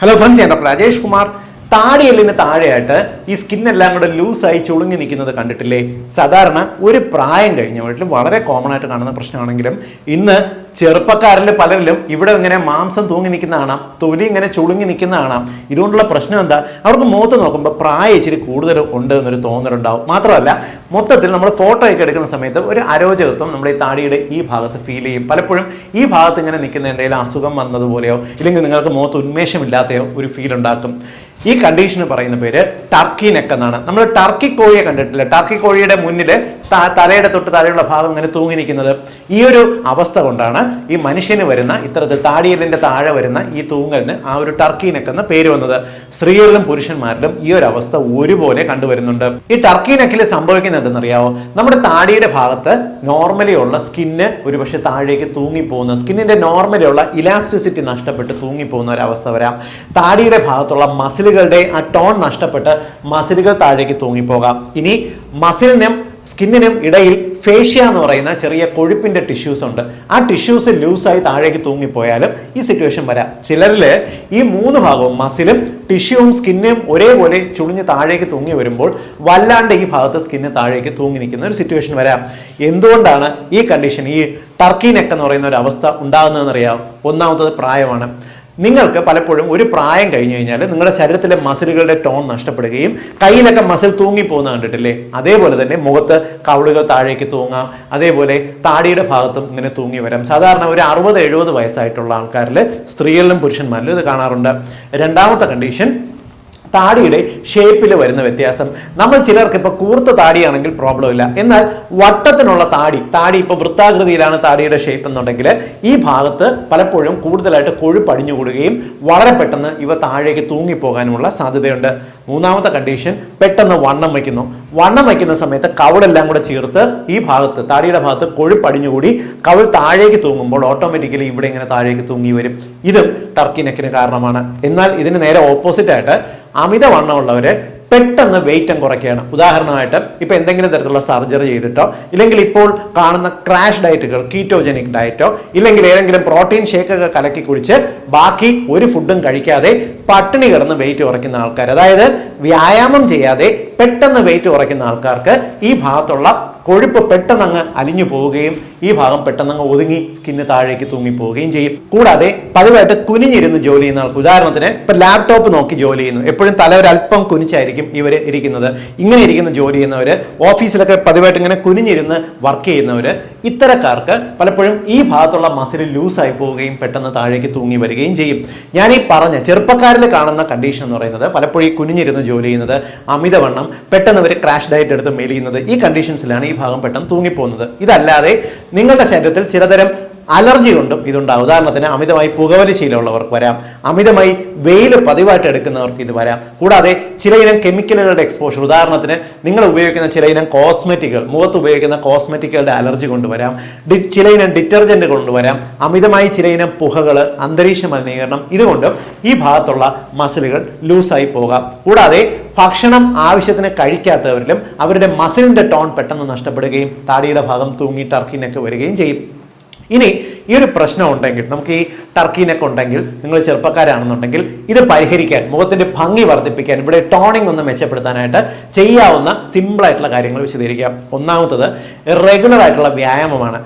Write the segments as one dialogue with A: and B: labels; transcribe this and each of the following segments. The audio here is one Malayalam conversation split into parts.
A: ഹലോ ഫ്രണ്ട്സ് ഞാൻ ഡോക്ടർ രാജേഷ് കുമാർ താടിയെല്ലിന് താഴെയായിട്ട് ഈ സ്കിന്നെല്ലാം കൂടെ ലൂസായി ചുളുങ്ങി നിൽക്കുന്നത് കണ്ടിട്ടില്ലേ? സാധാരണ ഒരു പ്രായം കഴിഞ്ഞ വീട്ടിൽ വളരെ കോമൺ ആയിട്ട് കാണുന്ന പ്രശ്നമാണെങ്കിലും ഇന്ന് ചെറുപ്പക്കാരിൽ പലരിലും ഇവിടെ ഇങ്ങനെ മാംസം തൂങ്ങി നിൽക്കുന്ന കാണാം തൊലി ഇങ്ങനെ ചുളുങ്ങി നിൽക്കുന്ന കാണാം. ഇതുകൊണ്ടുള്ള പ്രശ്നം എന്താ? അവർക്ക് മുഖത്ത് നോക്കുമ്പോൾ പ്രായം ഇച്ചിരി കൂടുതൽ ഉണ്ട് എന്നൊരു തോന്നലുണ്ടാവും. മാത്രമല്ല മൊത്തത്തിൽ നമ്മൾ ഫോട്ടോ ഒക്കെ എടുക്കുന്ന സമയത്ത് ഒരു അരോചകത്വം നമ്മുടെ ഈ താടിയുടെ ഈ ഭാഗത്ത് ഫീൽ ചെയ്യും. പലപ്പോഴും ഈ ഭാഗത്ത് ഇങ്ങനെ നിൽക്കുന്ന എന്തെങ്കിലും അസുഖം വന്നതുപോലെയോ ഇല്ലെങ്കിൽ നിങ്ങൾക്ക് മുഖത്ത് ഉന്മേഷമില്ലാത്തയോ ഒരു ഫീൽ ഉണ്ടാക്കും. ഈ കണ്ടീഷന് പറയുന്ന പേര് ടർക്കി നെക്ക് എന്നാണ്. നമ്മൾ ടർക്കി കോഴിയെ കണ്ടിട്ടില്ല? ടർക്കി കോഴിയുടെ മുന്നിൽ തലയുടെ തൊട്ട് തലയുള്ള ഭാഗം ഇങ്ങനെ തൂങ്ങി നിൽക്കുന്നത്. ഈ ഒരു അവസ്ഥ കൊണ്ടാണ് ഈ മനുഷ്യന് വരുന്ന ഇത്തരത്തിൽ താടിയലിന്റെ താഴെ വരുന്ന ഈ തൂങ്ങലിന് ആ ഒരു ടർക്കി നെക്ക് എന്ന പേര് വന്നത്. സ്ത്രീകളിലും പുരുഷന്മാരിലും ഈ ഒരു അവസ്ഥ ഒരുപോലെ കണ്ടുവരുന്നുണ്ട്. ഈ ടർക്കി നെക്കിൽ സംഭവിക്കുന്നത് എന്തെന്നറിയാവോ? നമ്മുടെ താടിയുടെ ഭാഗത്ത് നോർമലി ഉള്ള സ്കിന്ന് ഒരുപക്ഷെ താഴേക്ക് തൂങ്ങിപ്പോകുന്ന. സ്കിന്നിന്റെ നോർമലി ഉള്ള ഇലാസ്റ്റിസിറ്റി നഷ്ടപ്പെട്ട് തൂങ്ങിപ്പോകുന്ന ഒരു അവസ്ഥ വരാം. താടിയുടെ ഭാഗത്തുള്ള മസിലുകളുടെ ആ ടോൺ നഷ്ടപ്പെട്ട് മസിലുകൾ താഴേക്ക് തൂങ്ങിപ്പോകാം. ഇനി മസിലിനും സ്കിന്നിനും ഇടയിൽ ഫേഷ്യ എന്ന് പറയുന്ന ചെറിയ കൊഴുപ്പിന്റെ ടിഷ്യൂസ് ഉണ്ട്. ആ ടിഷ്യൂസ് ലൂസായി താഴേക്ക് തൂങ്ങിപ്പോയാലും ഈ സിറ്റുവേഷൻ വരാം. ചിലരിൽ ഈ മൂന്ന് ഭാഗവും മസിലും ടിഷ്യൂവും സ്കിന്നും ഒരേപോലെ ചുളിഞ്ഞ് താഴേക്ക് തൂങ്ങി വരുമ്പോൾ വല്ലാണ്ട് ഈ ഭാഗത്ത് സ്കിന്ന് താഴേക്ക് തൂങ്ങി നിൽക്കുന്ന ഒരു സിറ്റുവേഷൻ വരാം. എന്തുകൊണ്ടാണ് ഈ കണ്ടീഷൻ ഈ ടർക്കി നെക്ക് എന്ന് പറയുന്ന ഒരു അവസ്ഥ ഉണ്ടാകുന്നതെന്നറിയാം? ഒന്നാമത്തത് പ്രായമാണ്. നിങ്ങൾക്ക് പലപ്പോഴും ഒരു പ്രായം കഴിഞ്ഞു കഴിഞ്ഞാൽ നിങ്ങളുടെ ശരീരത്തിലെ മസിലുകളുടെ ടോൺ നഷ്ടപ്പെടുകയും കയ്യിലൊക്കെ മസിൽ തൂങ്ങിപ്പോകുന്ന കണ്ടിട്ടില്ലേ? അതേപോലെ തന്നെ മുഖത്ത് കവിളുകൾ താഴേക്ക് തൂങ്ങാം. അതേപോലെ താടിയുടെ ഭാഗത്തും ഇങ്ങനെ തൂങ്ങി വരാം. സാധാരണ ഒരു അറുപത് എഴുപത് വയസ്സായിട്ടുള്ള ആൾക്കാരിൽ സ്ത്രീകളിലും പുരുഷന്മാരിലും ഇത് കാണാറുണ്ട്. രണ്ടാമത്തെ കണ്ടീഷൻ താടിയുടെ ഷേപ്പിൽ വരുന്ന വ്യത്യാസം. നമ്മൾ ചിലർക്ക് ഇപ്പൊ കൂർത്ത താടിയാണെങ്കിൽ പ്രോബ്ലം ഇല്ല. എന്നാൽ വട്ടത്തിനുള്ള താടി താടി ഇപ്പൊ വൃത്താകൃതിയിലാണ് താടിയുടെ ഷേപ്പ് എന്നുണ്ടെങ്കിൽ ഈ ഭാഗത്ത് പലപ്പോഴും കൂടുതലായിട്ട് കൊഴുപ്പ് അടിഞ്ഞുകൂടുകയും വളരെ പെട്ടെന്ന് ഇവ താഴേക്ക് തൂങ്ങിപ്പോകാനുമുള്ള സാധ്യതയുണ്ട്. മൂന്നാമത്തെ കണ്ടീഷൻ പെട്ടെന്ന് വണ്ണം വയ്ക്കുന്നു. വണ്ണം വയ്ക്കുന്ന സമയത്ത് കവിളെല്ലാം കൂടെ ചേർത്ത് ഈ ഭാഗത്ത് താടിയുടെ ഭാഗത്ത് കൊഴുപ്പ് അടിഞ്ഞുകൂടി കവൾ താഴേക്ക് തൂങ്ങുമ്പോൾ ഓട്ടോമാറ്റിക്കലി ഇവിടെ ഇങ്ങനെ താഴേക്ക് തൂങ്ങി വരും. ഇതും ടർക്കി നെക്കിന് കാരണമാണ്. എന്നാൽ ഇതിന് നേരെ ഓപ്പോസിറ്റ് ആയിട്ട് അമിതവണ്ണമുള്ളവര് പെട്ടെന്ന് വെയിറ്റം കുറയ്ക്കുകയാണ്. ഉദാഹരണമായിട്ട് ഇപ്പൊ എന്തെങ്കിലും തരത്തിലുള്ള സർജറി ചെയ്തിട്ടോ ഇല്ലെങ്കിൽ ഇപ്പോൾ കാണുന്ന ക്രാഷ് ഡയറ്റുകൾ കീറ്റോജനിക് ഡയറ്റോ ഇല്ലെങ്കിൽ ഏതെങ്കിലും പ്രോട്ടീൻ ഷേക്കൊക്കെ കലക്കി കുടിച്ച് ബാക്കി ഒരു ഫുഡും കഴിക്കാതെ പട്ടിണി കിടന്ന് വെയിറ്റ് കുറയ്ക്കുന്ന ആൾക്കാർ അതായത് വ്യായാമം ചെയ്യാതെ പെട്ടെന്ന് വെയിറ്റ് കുറയ്ക്കുന്ന ആൾക്കാർക്ക് ഈ ഭാഗത്തുള്ള കൊഴുപ്പ് പെട്ടെന്ന് അങ്ങ് അലിഞ്ഞു പോവുകയും ഈ ഭാഗം പെട്ടെന്ന് അങ്ങ് ഒതുങ്ങി സ്കിന്ന് താഴേക്ക് തൂങ്ങി പോവുകയും ചെയ്യും. കൂടാതെ പതിവായിട്ട് കുനിഞ്ഞിരുന്ന് ജോലി ചെയ്യുന്ന ആൾക്ക് ഉദാഹരണത്തിന് ഇപ്പൊ ലാപ്ടോപ്പ് നോക്കി ജോലി ചെയ്യുന്നു. എപ്പോഴും തല ഒരല്പം കുനിച്ചായിരിക്കും ഇവർ ഇരിക്കുന്നത്. ഇങ്ങനെ ഇരിക്കുന്ന ജോലി ചെയ്യുന്നവർ ഓഫീസിലൊക്കെ പതിവായിട്ട് ഇങ്ങനെ കുനിഞ്ഞിരുന്ന് വർക്ക് ചെയ്യുന്നവർ ഇത്തരക്കാർക്ക് പലപ്പോഴും ഈ ഭാഗത്തുള്ള മസിൽ ലൂസായി പോവുകയും പെട്ടെന്ന് താഴേക്ക് തൂങ്ങി വരികയും ചെയ്യും. ഞാൻ ഈ പറഞ്ഞ ചെറുപ്പക്കാരിൽ കാണുന്ന കണ്ടീഷൻ എന്ന് പറയുന്നത് പലപ്പോഴും ഈ കുനിഞ്ഞിരുന്ന് ജോലി ചെയ്യുന്നത് അമിതവണ്ണം പെട്ടെന്ന് അവർ ക്രാഷ് ഡയറ്റ് എടുത്ത് മെലിയുന്നത് ഈ കണ്ടീഷൻസിലാണ് ഈ ഭാഗം പെട്ടെന്ന് തൂങ്ങിപ്പോകുന്നത്. ഇതല്ലാതെ നിങ്ങളുടെ ശരീരത്തിൽ ചിലതരം അലർജി കൊണ്ടും ഇതുണ്ടാകും. ഉദാഹരണത്തിന് അമിതമായി പുകവലി ശീലമുള്ളവർക്ക് വരാം. അമിതമായി വെയിൽ പതിവായിട്ട് എടുക്കുന്നവർക്ക് ഇത് വരാം. കൂടാതെ ചിലയിനം കെമിക്കലുകളുടെ എക്സ്പോഷർ ഉദാഹരണത്തിന് നിങ്ങൾ ഉപയോഗിക്കുന്ന ചിലയിനം കോസ്മെറ്റിക്കുകൾ മുഖത്ത് ഉപയോഗിക്കുന്ന കോസ്മെറ്റിക്കുകളുടെ അലർജി കൊണ്ടുവരാം ഡി ചിലയിനം ഡിറ്റർജന്റ് കൊണ്ടുവരാം അമിതമായി ചിലയിനം പുകകൾ അന്തരീക്ഷ മലിനീകരണം ഇതുകൊണ്ടും ഈ ഭാഗത്തുള്ള മസിലുകൾ ലൂസായി പോകാം. കൂടാതെ ഭക്ഷണം ആവശ്യത്തിന് കഴിക്കാത്തവരിലും അവരുടെ മസിലിന്റെ ടോൺ പെട്ടെന്ന് നഷ്ടപ്പെടുകയും താടിയുടെ ഭാഗം തൂങ്ങി ടർക്കിനൊക്കെ വരികയും ചെയ്യും. ഇനി ഈ ഒരു പ്രശ്നം ഉണ്ടെങ്കിൽ നമുക്ക് ഈ ടർക്കീനൊക്കെ ഉണ്ടെങ്കിൽ നിങ്ങൾ ചെറുപ്പക്കാരാണെന്നുണ്ടെങ്കിൽ ഇത് പരിഹരിക്കാൻ മുഖത്തിന്റെ ഭംഗി വർദ്ധിപ്പിക്കാൻ ഇവിടെ ടോണിംഗ് ഒന്ന് മെച്ചപ്പെടുത്താനായിട്ട് ചെയ്യാവുന്ന സിമ്പിൾ ആയിട്ടുള്ള കാര്യങ്ങൾ വിശദീകരിക്കാം. ഒന്നാമത്തത് റെഗുലർ ആയിട്ടുള്ള വ്യായാമമാണ്.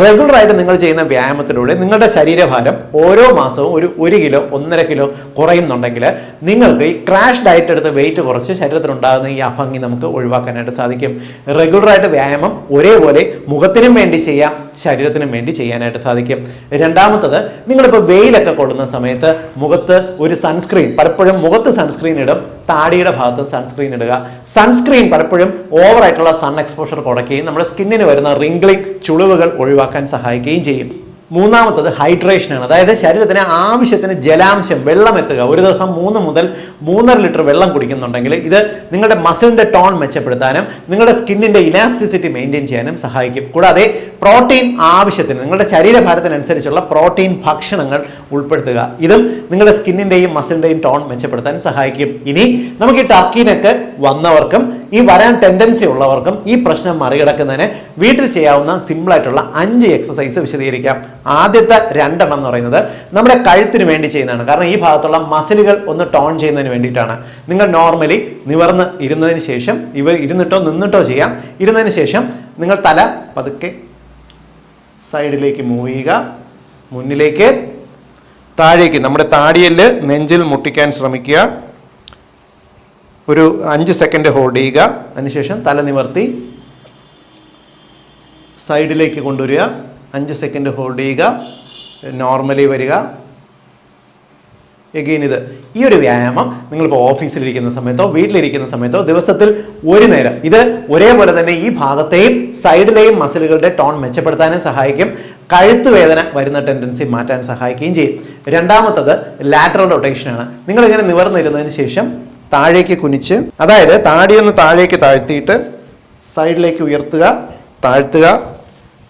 A: റെഗുലർ ആയിട്ട് നിങ്ങൾ ചെയ്യുന്ന വ്യായാമത്തിലൂടെ നിങ്ങളുടെ ശരീരഭാരം ഓരോ മാസവും ഒരു ഒരു കിലോ ഒന്നര കിലോ കുറയുന്നുണ്ടെങ്കിൽ നിങ്ങൾക്ക് ഈ ക്രാഷ് ഡയറ്റ് എടുത്ത് വെയിറ്റ് കുറച്ച് ശരീരത്തിലുണ്ടാകുന്ന ഈ അഭംഗി നമുക്ക് ഒഴിവാക്കാനായിട്ട് സാധിക്കും. റെഗുലറായിട്ട് വ്യായാമം ഒരേപോലെ മുഖത്തിനും വേണ്ടി ചെയ്യാം. ശരീരത്തിനും വേണ്ടി ചെയ്യാനായിട്ട് സാധിക്കും. രണ്ടാമത്തത് നിങ്ങളിപ്പോൾ വെയിലൊക്കെ കൊള്ളുന്ന സമയത്ത് മുഖത്ത് ഒരു സൺസ്ക്രീൻ പലപ്പോഴും മുഖത്ത് സൺസ്ക്രീൻ ഇടും താടിയുടെ ഭാഗത്ത് സൺസ്ക്രീൻ ഇടുക. സൺസ്ക്രീൻ പലപ്പോഴും ഓവറായിട്ടുള്ള സൺ എക്സ്പോഷർ കുറയ്ക്കുകയും നമ്മുടെ സ്കിന്നിന് വരുന്ന റിംഗ്ലിംഗ് ചുളിവുകൾ ഒഴിവാക്കാൻ സഹായിക്കുകയും ചെയ്യും. മൂന്നാമത്തത് ഹൈഡ്രേഷനാണ്. അതായത് ശരീരത്തിന് ആവശ്യത്തിന് ജലാംശം വെള്ളം എത്തുക. ഒരു ദിവസം മൂന്ന് മുതൽ മൂന്നര ലിറ്റർ വെള്ളം കുടിക്കുന്നുണ്ടെങ്കിൽ ഇത് നിങ്ങളുടെ മസിലിന്റെ ടോൺ മെച്ചപ്പെടുത്താനും നിങ്ങളുടെ സ്കിന്നിന്റെ ഇലാസ്റ്റിസിറ്റി മെയിന്റെയിൻ ചെയ്യാനും സഹായിക്കും. കൂടാതെ പ്രോട്ടീൻ ആവശ്യത്തിന് നിങ്ങളുടെ ശരീരഭാരത്തിനനുസരിച്ചുള്ള പ്രോട്ടീൻ ഭക്ഷണങ്ങൾ ഉൾപ്പെടുത്തുക. ഇതും നിങ്ങളുടെ സ്കിന്നിന്റെയും മസിലിന്റെയും ടോൺ മെച്ചപ്പെടുത്താൻ സഹായിക്കും. ഇനി നമുക്ക് ഈ ടർക്കിനൊക്കെ വന്നവർക്കും ഈ വരാൻ ടെൻഡൻസി ഉള്ളവർക്കും ഈ പ്രശ്നം മറികടക്കുന്നതിന് വീട്ടിൽ ചെയ്യാവുന്ന സിമ്പിൾ ആയിട്ടുള്ള അഞ്ച് എക്സസൈസ് വിശദീകരിക്കാം. ആദ്യത്തെ രണ്ടെണ്ണം എന്ന് പറയുന്നത് നമ്മുടെ കഴുത്തിന് വേണ്ടി ചെയ്യുന്നതാണ്. കാരണം ഈ ഭാഗത്തുള്ള മസിലുകൾ ഒന്ന് ടോൺ ചെയ്യുന്നതിന് വേണ്ടിയിട്ടാണ്. നിങ്ങൾ നോർമലി നിവർന്ന് ഇരുന്നതിന് ശേഷം ഇവ ഇരുന്നിട്ടോ നിന്നിട്ടോ ചെയ്യാം. ഇരുന്നതിന് ശേഷം നിങ്ങൾ തല പതുക്കെ സൈഡിലേക്ക് മൂവ് ചെയ്യുക. മുന്നിലേക്ക് താഴേക്ക്. നമ്മുടെ താടിയൽ നെഞ്ചിൽ മുട്ടിക്കാൻ ശ്രമിക്കുക. ഒരു അഞ്ച് സെക്കൻഡ് ഹോൾഡ് ചെയ്യുക. അതിനുശേഷം തല നിവർത്തി. സൈഡിലേക്ക് കൊണ്ടുവരിക. അഞ്ച് സെക്കൻഡ് ഹോൾഡ് ചെയ്യുക. നോർമലി വരിക. എഗെയിൻ ഇത്. ഈ ഒരു വ്യായാമം നിങ്ങളിപ്പോൾ ഓഫീസിലിരിക്കുന്ന സമയത്തോ വീട്ടിലിരിക്കുന്ന സമയത്തോ ദിവസത്തിൽ ഒരു നേരം. ഇത് ഒരേപോലെ തന്നെ ഈ ഭാഗത്തെയും സൈഡിലെയും മസിലുകളുടെ ടോൺ മെച്ചപ്പെടുത്താനും സഹായിക്കും. കഴുത്ത് വേദന വരുന്ന ടെൻഡൻസി മാറ്റാൻ സഹായിക്കുകയും ചെയ്യും. രണ്ടാമത്തത് ലാറ്ററൽ റൊട്ടേഷനാണ് നിങ്ങളിങ്ങനെ നിവർന്നിരുന്നതിന് ശേഷം താഴേക്ക് കുനിച്ച് അതായത് താടിയൊന്ന് താഴേക്ക് താഴ്ത്തിയിട്ട് സൈഡിലേക്ക് ഉയർത്തുക താഴ്ത്തുക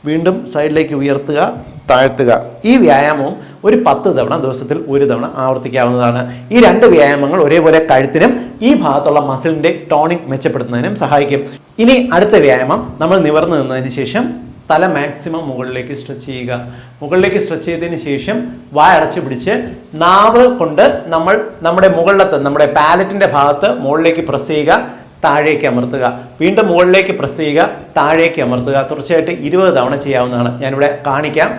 A: വീണ്ടും സൈഡിലേക്ക് ഉയർത്തുക താഴ്ത്തുക. ഈ വ്യായാമവും ഒരു പത്ത് തവണ ദിവസത്തിൽ ഒരു തവണ ആവർത്തിക്കാവുന്നതാണ്. ഈ രണ്ട് വ്യായാമങ്ങൾ ഒരേപോലെ കഴുത്തിനും ഈ ഭാഗത്തുള്ള മസിലിന്റെ ടോണിക് മെച്ചപ്പെടുത്തുന്നതിനും സഹായിക്കും. ഇനി അടുത്ത വ്യായാമം നമ്മൾ നിവർന്നു നിന്നതിന് ശേഷം തല മാക്സിമം മുകളിലേക്ക് സ്ട്രെച്ച് ചെയ്യുക. മുകളിലേക്ക് സ്ട്രെച്ച് ചെയ്തതിന് ശേഷം വായ അടച്ചു പിടിച്ച് നാവ് കൊണ്ട് നമ്മൾ നമ്മുടെ മുകളിലത്തെ നമ്മുടെ പാലറ്റിന്റെ ഭാഗത്ത് മുകളിലേക്ക് പ്രസ് ചെയ്യുക താഴേക്ക് അമർത്തുക. വീണ്ടും മുകളിലേക്ക് പ്രസ് ചെയ്യുക താഴേക്ക് അമർത്തുക. തുടർച്ചയായിട്ട് ഇരുപത് തവണ ചെയ്യാവുന്നതാണ്. ഞാനിവിടെ കാണിക്കാം.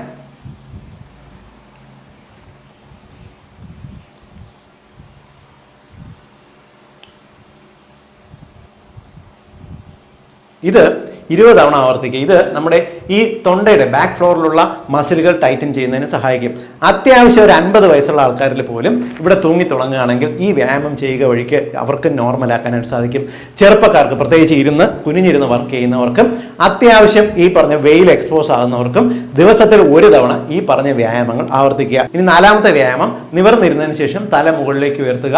A: ഇത് ഇരുപത് തവണ ആവർത്തിക്കുക. ഇത് നമ്മുടെ ഈ തൊണ്ടയുടെ ബാക്ക് ഫ്ലോറിലുള്ള മസിലുകൾ ടൈറ്റൻ ചെയ്യുന്നതിന് സഹായിക്കും. അത്യാവശ്യം ഒരു അൻപത് വയസ്സുള്ള ആൾക്കാരിൽ പോലും ഇവിടെ തൂങ്ങി തുടങ്ങുകയാണെങ്കിൽ ഈ വ്യായാമം ചെയ്യുക വഴിക്ക് അവർക്ക് നോർമലാക്കാനായിട്ട് സാധിക്കും. ചെറുപ്പക്കാർക്ക് പ്രത്യേകിച്ച് ഇരുന്ന് കുനിഞ്ഞിരുന്ന് വർക്ക് ചെയ്യുന്നവർക്കും അത്യാവശ്യം ഈ പറഞ്ഞ വെയിൽ എക്സ്പോസ് ആകുന്നവർക്കും ദിവസത്തിൽ ഒരു തവണ ഈ പറഞ്ഞ വ്യായാമങ്ങൾ ആവർത്തിക്കുക. ഇനി നാലാമത്തെ വ്യായാമം നിവർന്നിരുന്നതിന് ശേഷം തല മുകളിലേക്ക് ഉയർത്തുക.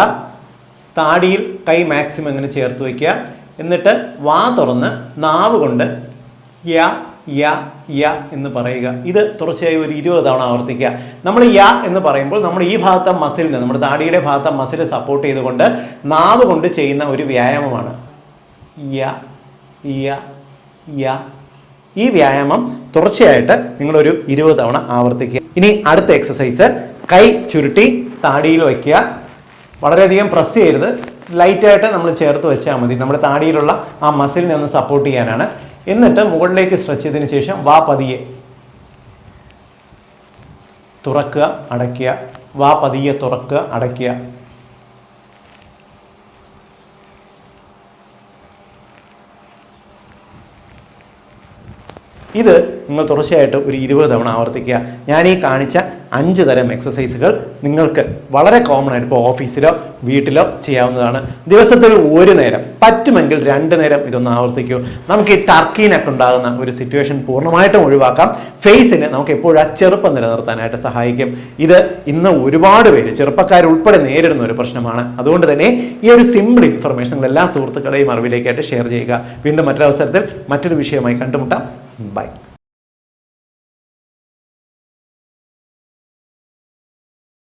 A: താടിയിൽ കൈ മാക്സിമം ഇങ്ങനെ ചേർത്ത് വയ്ക്കുക. എന്നിട്ട് വാ തുറന്ന് നാവ് കൊണ്ട് യ യ യ എന്ന് പറയുക. ഇത് തുടർച്ചയായി ഒരു ഇരുപത് തവണ ആവർത്തിക്കുക. നമ്മൾ യ എന്ന് പറയുമ്പോൾ നമ്മൾ ഈ ഭാഗത്തെ മസിലിന് നമ്മുടെ താടിയുടെ ഭാഗത്തെ മസിൽ സപ്പോർട്ട് ചെയ്തുകൊണ്ട് നാവ് കൊണ്ട് ചെയ്യുന്ന ഒരു വ്യായാമമാണ്. യ യ യ. ഈ വ്യായാമം തുടർച്ചയായിട്ട് നിങ്ങളൊരു ഇരുപത് തവണ ആവർത്തിക്കുക. ഇനി അടുത്ത എക്സസൈസ് കൈ ചുരുട്ടി താടിയിൽ വയ്ക്കുക. വളരെയധികം പ്രസ് ചെയ്യരുത്. ലൈറ്റായിട്ട് നമ്മൾ ചേർത്ത് വെച്ചാൽ മതി. നമ്മുടെ താടിയിലുള്ള ആ മസിലിനെ ഒന്ന് സപ്പോർട്ട് ചെയ്യാനാണ്. എന്നിട്ട് മുകളിലേക്ക് സ്ട്രെച്ച് ചെയ്തതിന് ശേഷം വാ പതിയെ തുറക്കുക അടയ്ക്കുക. വാ പതിയെ തുറക്കുക അടയ്ക്കുക. ഇത് നിങ്ങൾ തുടർച്ചയായിട്ട് ഒരു ഇരുപത് തവണ ആവർത്തിക്കുക. ഞാൻ ഈ കാണിച്ച അഞ്ച് തരം എക്സസൈസുകൾ നിങ്ങൾക്ക് വളരെ കോമൺ ആയിട്ട് ഇപ്പോൾ ഓഫീസിലോ വീട്ടിലോ ചെയ്യാവുന്നതാണ്. ദിവസത്തിൽ ഒരു നേരം. പറ്റുമെങ്കിൽ രണ്ട് നേരം ഇതൊന്ന് ആവർത്തിക്കൂ. നമുക്ക് ഈ ടർക്കീനൊക്കെ ഉണ്ടാകുന്ന ഒരു സിറ്റുവേഷൻ പൂർണമായിട്ടും ഒഴിവാക്കാം. ഫേസിന് നമുക്ക് എപ്പോഴും ആ ചെറുപ്പം നിലനിർത്താനായിട്ട് സഹായിക്കും. ഇത് ഇന്ന് ഒരുപാട് പേര് ചെറുപ്പക്കാരുൾപ്പെടെ നേരിടുന്ന ഒരു പ്രശ്നമാണ്. അതുകൊണ്ട് തന്നെ ഈ ഒരു സിമ്പിൾ ഇൻഫർമേഷൻ എല്ലാ സുഹൃത്തുക്കളെയും അറിവിലേക്കായിട്ട് ഷെയർ ചെയ്യുക. വീണ്ടും മറ്റൊരവസരത്തിൽ മറ്റൊരു വിഷയമായി കണ്ടുമുട്ടാം. ബൈ